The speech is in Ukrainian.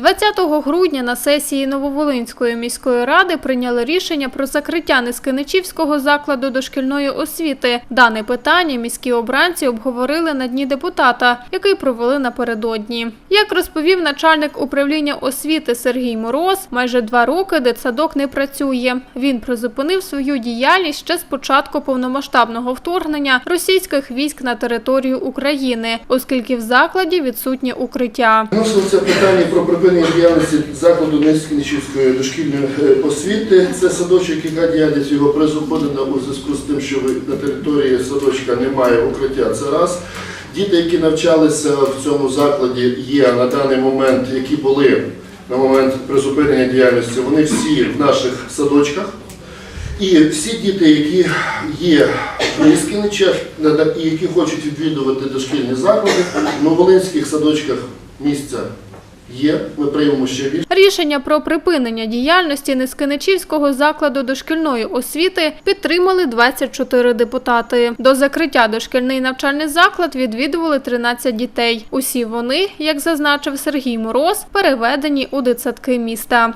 20 грудня на сесії Нововолинської міської ради прийняли рішення про закриття Нескиничівського закладу дошкільної освіти. Дане питання міські обранці обговорили на дні депутата, який провели напередодні. Як розповів начальник управління освіти Сергій Мороз, майже два роки дитсадок не працює. Він призупинив свою діяльність ще з початку повномасштабного вторгнення російських військ на територію України, оскільки в закладі відсутнє укриття. Вносилося питання про припинення діяльності закладу Низькінічівської дошкільної е, освіти. Це садочок, яка діяльність його призупинена у зв'язку з тим, що на території садочка немає укриття. Це раз. Діти, які навчалися в цьому закладі, є на даний момент, які були на момент призупинення діяльності, вони всі в наших садочках. І всі діти, які є в Низькіничах і які хочуть відвідувати дошкільні заклади, в Новолинських садочках місця є. Ми приймемо ще більше. Рішення про припинення діяльності Нескиничівського закладу дошкільної освіти підтримали 24 депутати. До закриття дошкільний навчальний заклад відвідували 13 дітей. Усі вони, як зазначив Сергій Мороз, переведені у дитсадки міста.